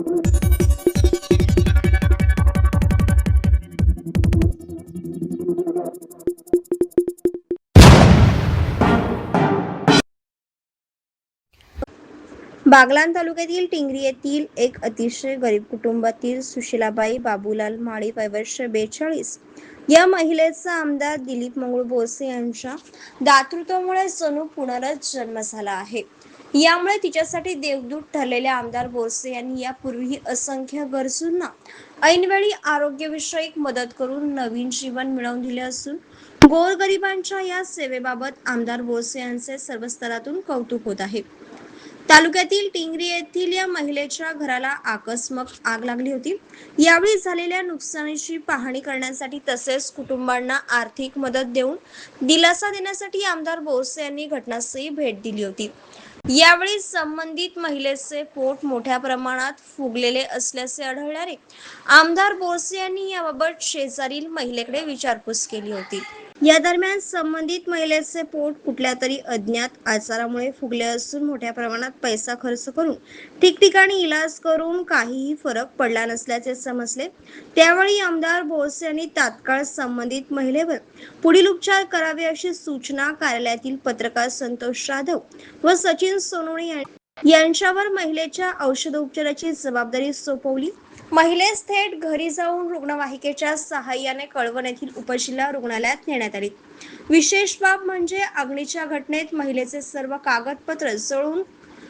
बागलान तालुक्यातील टिंगरी येथील एक अतिशय गरीब कुटुंबातील सुशीलाबाई बाबूलाल माळी वय वर्ष बेचाळीस या महिलेचा आमदार दिलीप मंगळ बोसे यांच्या दातृत्वामुळे जणू पुनरच जन्म झाला आहे. यामुळे तिच्यासाठी देवदूत ठरलेल्या आमदार बोरसे यांनी यापूर्वीही असंख्य गरजूंना ऐनवेळी आरोग्यविषयक मदत करून नवीन जीवन मिळवून दिले असून गोरगरिबांच्या या सेवेबाबत आमदार बोरसे यांचे सर्व स्तरातून कौतुक होत आहे. तालुक्यातील टिंगरी येथील या महिलेच्या घराला आकस्मक आग लागली होती. यावेळी झालेल्या नुकसानीची पाहणी करण्यासाठी तसेच कुटुंबांना आर्थिक मदत देऊन दिलासा देण्यासाठी आमदार बोरसे यांनी घटनास्थळी भेट दिली होती. यावेळी संबंधित महिलेचे पोट मोठ्या प्रमाणात फुगलेले असल्याचे आढळल्याने आमदार बोरसे यांनी याबाबत शेजारील महिलेकडे विचारपूस केली होती. या दरम्यान संबंधित महिलेचे पोट कुठल्या तरी अज्ञात आजारामुळे फुगले असून मोठ्या प्रमाणात पैसा खर्च करून ठिकठिकाणी इलाज करून काहीही फरक पडला नसल्याचे समजले. त्यावेळी आमदार बोस यांनी तात्काळ संबंधित महिलेवर पुढील उपचार करावे अशी सूचना कार्यालयातील पत्रकार संतोष जाधव व सचिन सोनवणे यांनी यांच्यावर महिलेच्या औषधोपचाराची जबाबदारी सोपवली. महिलेस थेट घरी जाऊन रुग्णवाहिकेच्या सहाय्याने कळवण येथील उपजिल्हा रुग्णालयात नेण्यात आली. विशेष बाब म्हणजे अग्नीच्या घटनेत महिलेचे सर्व कागदपत्र जळून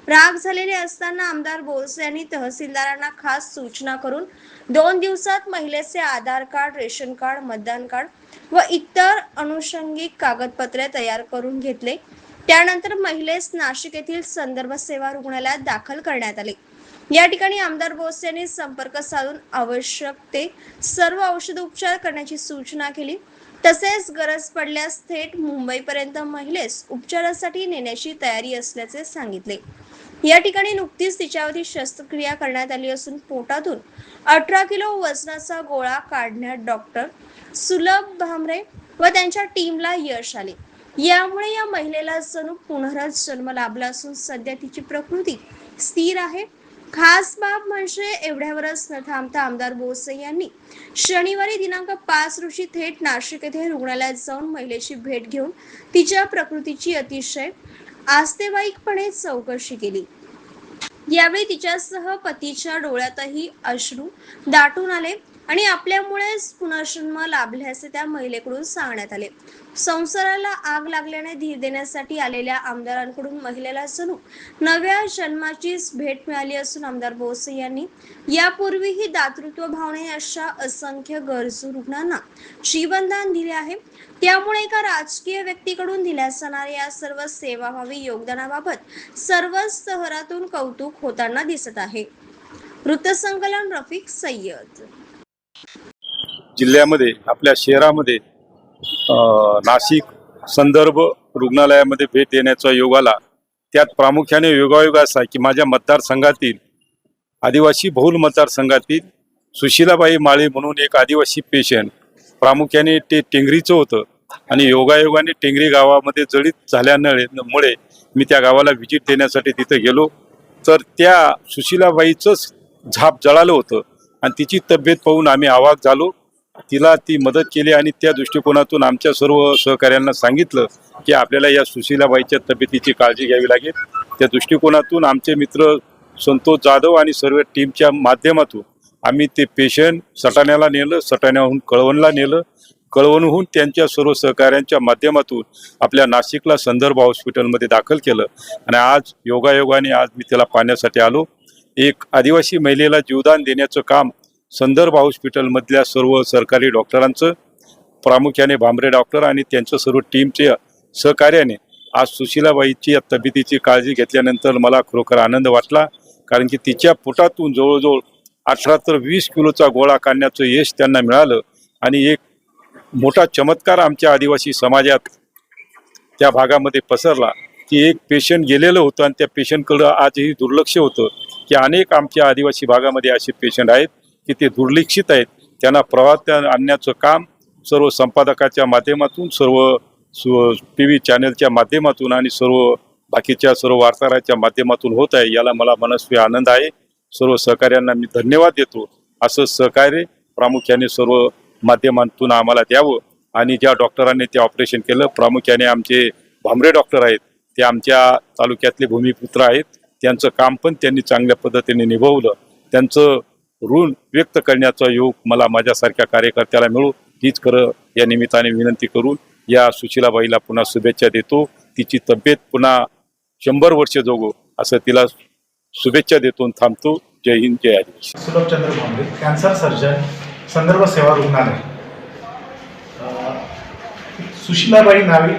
राग झालेले असताना आमदार बोरसे यांनी तहसीलदारांना खास सूचना करून दोन दिवसात महिलेचे आधार कार्ड रेशन कार्ड मतदान कार्ड व इतर अनुषंगिक कागदपत्रे तयार करून घेतले. त्यानंतर महिलेस नाशिक येथील संदर्भ सेवा रुग्णालयात दाखल करण्यात आले. या ठिकाणी आमदार बोस यांनी संपर्क साधून आवश्यक ते सर्व औषध उपचार करण्याची सूचना केली. तसेच गरज पडल्यास थेट मुंबईपर्यंत महिलेस उपचारासाठी नेण्याची तयारी असल्याचे सांगितले. या ठिकाणी नुकतीच तिच्यावरती शस्त्रक्रिया करण्यात आली असून पोटातून अठरा किलो वजनाचा गोळा काढण्यात डॉक्टर सुलभ भामरे व त्यांच्या टीमला यश आले. यामुळे या महिलेला जणू पुनरच जन्म लाभला असून सध्या तिची प्रकृती स्थिर आहे. खास बाब म्हणजे एवढ्यावरच न थांबता आमदार बोसे यांनी शनिवारी दिनांक पाच रोजी थेट नाशिक येथे रुग्णालयात जाऊन महिलेची भेट घेऊन तिच्या प्रकृतीची अतिशय आस्तेवाईकपणे चौकशी केली. यावेळी तिच्यासह पतीच्या डोळ्यातही अश्रू दाटून आले. आणि आपल्यामुळेच पुनर्जन्म लाभल्याचे त्या महिलेकडून सांगण्यात आले. संसाराला आग लागल्याने धीर देण्यासाठी आलेल्या आमदारांकडून महिलेला जणू नव्या जन्माचीच भेट मिळाली असून आमदार बोसे यांनी. यापूर्वीही दातृत्व भावने अशा असंख्य गरजू रुग्णांना जीवनदान दिले आहे. त्यामुळे एका राजकीय व्यक्तीकडून दिल्या जाणाऱ्या या सर्व सेवाभावी योगदानाबाबत सर्वच शहरातून कौतुक होताना दिसत आहे. वृत्तसंकलन रफिक सय्यद जिल्ह्यामध्ये आपल्या शहरामध्ये नाशिक संदर्भ रुग्णालयामध्ये भेट देण्याचा योग आला त्यात प्रामुख्याने योगायोग असा की माझ्या मतदारसंघातील आदिवासी बहुल मतदारसंघातील सुशीलाबाई माळे म्हणून एक आदिवासी पेशंट प्रामुख्याने ते टेंगरीचं होतं आणि योगायोगाने टेंगरी गावामध्ये जळीत झाल्यामुळे मी त्या गावाला व्हिजिट देण्यासाठी तिथं गेलो. तर त्या सुशीलाबाईचंच झाप जळालं होतं आणि तिची तब्येत पाहून आम्ही आवाक झालो. तिला ती मदत केली आणि त्या दृष्टिकोनातून आमच्या सर्व सहकाऱ्यांना सांगितलं की आपल्याला या सुशीलाबाईच्या तब्येतीची काळजी घ्यावी लागेल. त्या दृष्टिकोनातून आमचे मित्र संतोष जाधव आणि सर्व टीमच्या माध्यमातून आम्ही ते पेशंट सटाण्याला नेलं सटाण्याहून कळवणला नेलं. कळवणहून त्यांच्या सर्व सहकाऱ्यांच्या माध्यमातून आपल्या नाशिकला संदर्भ हॉस्पिटलमध्ये दाखल केलं आणि आज योगायोगाने आज मी त्याला पाहण्यासाठी आलो. एक आदिवासी महिलेला जीवदान देण्याचं काम संदर्भ हॉस्पिटलमधल्या सर्व सरकारी डॉक्टरांचं प्रामुख्याने भांबरे डॉक्टर आणि त्यांच्या सर्व टीमच्या सहकार्याने आज सुशीलाबाईची या तब्येतीची काळजी घेतल्यानंतर मला खरोखर आनंद वाटला कारण की तिच्या पोटातून जवळजवळ अठरा तर वीस किलोचा गोळा काढण्याचं यश त्यांना मिळालं आणि एक मोठा चमत्कार आमच्या आदिवासी समाजात त्या भागामध्ये पसरला की एक पेशंट गेलेलं होतं आणि त्या पेशंटकडं आजही दुर्लक्ष होतं की अनेक आमच्या आदिवासी भागामध्ये असे पेशंट आहेत. की ते दुर्लक्षित आहेत. त्यांना प्रवाहात आणण्याचं काम सर्व संपादकाच्या माध्यमातून सर्व टी व्ही चॅनलच्या माध्यमातून आणि सर्व बाकीच्या सर्व वार्ताहराच्या माध्यमातून होत आहे. याला मला मनस्वी आनंद आहे. सर्व सहकार्यांना मी धन्यवाद देतो. असं सहकार्य प्रामुख्याने सर्व माध्यमांतून आम्हाला द्यावं आणि ज्या डॉक्टरांनी ते ऑपरेशन केलं प्रामुख्याने आमचे भांबरे डॉक्टर आहेत. ते आमच्या तालुक्यातले भूमिपुत्र आहेत. त्यांचं काम पण त्यांनी चांगल्या पद्धतीने निभवलं. त्यांचं ऋण व्यक्त करण्याचा योग मला माझ्यासारख्या कार्यकर्त्याला मिळू हीच खरं या निमित्ताने विनंती करून या सुशीलाबाईला पुन्हा शुभेच्छा देतो. तिची तब्येत पुन्हा शंभर वर्ष जोगो असं तिला शुभेच्छा देतो थांबतो. जय हिंद जय आदिवासी. सुलभचंद्र भांबे कॅन्सर सर्जन संदर्भ सेवा रुग्णालय. सुशीलाबाई नावी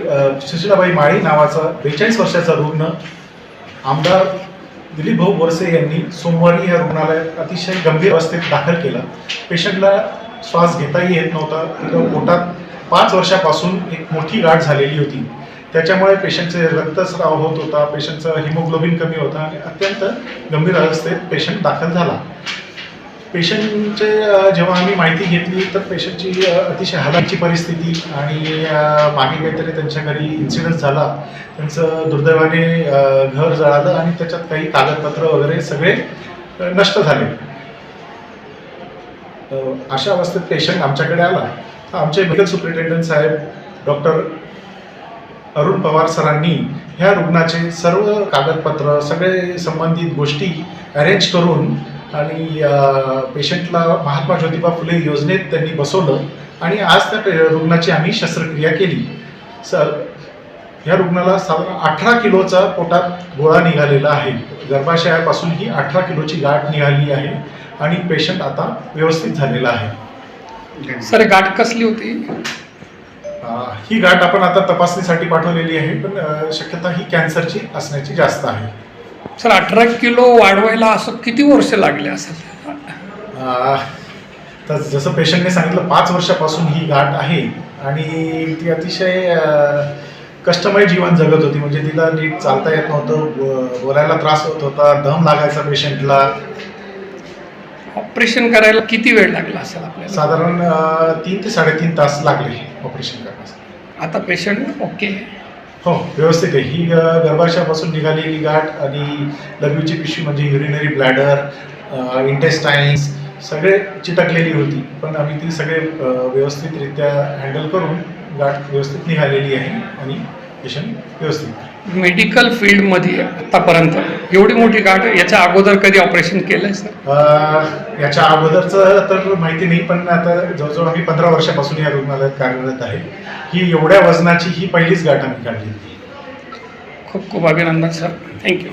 सुशीलाबाई माळी नावाचा बेचाळीस वर्षाचा रुग्ण आमदार दिलीप भाऊ बोरसे यांनी सोमवारी या रुग्णालयात अतिशय गंभीर अवस्थेत दाखल केला. पेशंटला श्वास घेताही येत नव्हता. तिला पोटात पाच वर्षापासून एक मोठी गाठ झालेली होती. त्याच्यामुळे पेशंटचे रक्तस्राव होत होता पेशंटचं हिमोग्लोबिन कमी होता आणि अत्यंत गंभीर अवस्थेत पेशंट दाखल झाला. पेशंटचे जेव्हा आम्ही माहिती घेतली तर पेशंटची अतिशय हालाची परिस्थिती आणि मागे काहीतरी त्यांच्या घरी इन्सिडन्स झाला. त्यांचं दुर्दैवाने घर जळालं आणि त्याच्यात काही कागदपत्र वगैरे सगळे नष्ट झाले. अशा अवस्थेत पेशंट आमच्याकडे आला. तर आमचे मेडिकल सुप्रिटेंडंट साहेब डॉक्टर अरुण पवार सरांनी ह्या रुग्णाचे सर्व कागदपत्र सगळे संबंधित गोष्टी अरेंज करून आणि पेशंटला महात्मा ज्योतिबा फुले योजनेत त्यांनी बसवलं आणि आज त्या रुग्णाची आम्ही शस्त्रक्रिया केली. सर ह्या रुग्णाला साधारण अठरा किलोचा पोटात गोळा निघालेला आहे. गर्भाशयापासून ही अठरा किलोची गाठ निघाली आहे आणि पेशंट आता व्यवस्थित झालेला आहे. सर गाठ कसली होती? ही गाठ आपण आता तपासणीसाठी पाठवलेली आहे पण शक्यता ही कॅन्सरची असण्याची जास्त आहे. सर अठरा किलो वाढवायला असं किती वर्ष लागले असेल? अ, तर जसं पेशंटने सांगितलं पाच वर्षापासून ही गाठ आहे आणि ती अतिशय अ, कष्टमय जीवन जगत होती. म्हणजे तिला नीट चालता येत नव्हतं ब- बोलायला त्रास होत होता दम लागायचा पेशंटला ऑपरेशन करायला किती वेळ लागला असेल आपल्याला? साधारण अ, तीन ते साडेतीन तास लागले ऑपरेशन करण्यासाठी. आता पेशंट ओके. हो व्यवस्थित आहे ही गर्भाशयापासून निघालेली गाठ आणि लघवीची पिशवी म्हणजे युरिनरी ब्लॅडर इंटेस्टाईन्स सगळे चिटकलेली होती पण आम्ही ती सगळे व्यवस्थितरित्या हँडल करून गाठ व्यवस्थित निघालेली आहे आणि पेशंट व्यवस्थित आहे. मेडिकल फील्डमध्ये आतापर्यंत? एवढी मोठी गाठ याच्या अगोदर कधी ऑपरेशन केलंय सर? अ, याच्या अगोदरचं तर माहिती नाही पण आता जवळजवळ आम्ही पंधरा वर्षापासून या रुग्णालयात कार्यरत आहे. ही एवढ्या वजनाची ही पहिलीच गाठ आम्ही काढली. खूप खूप अभिनंदन सर. थँक्यू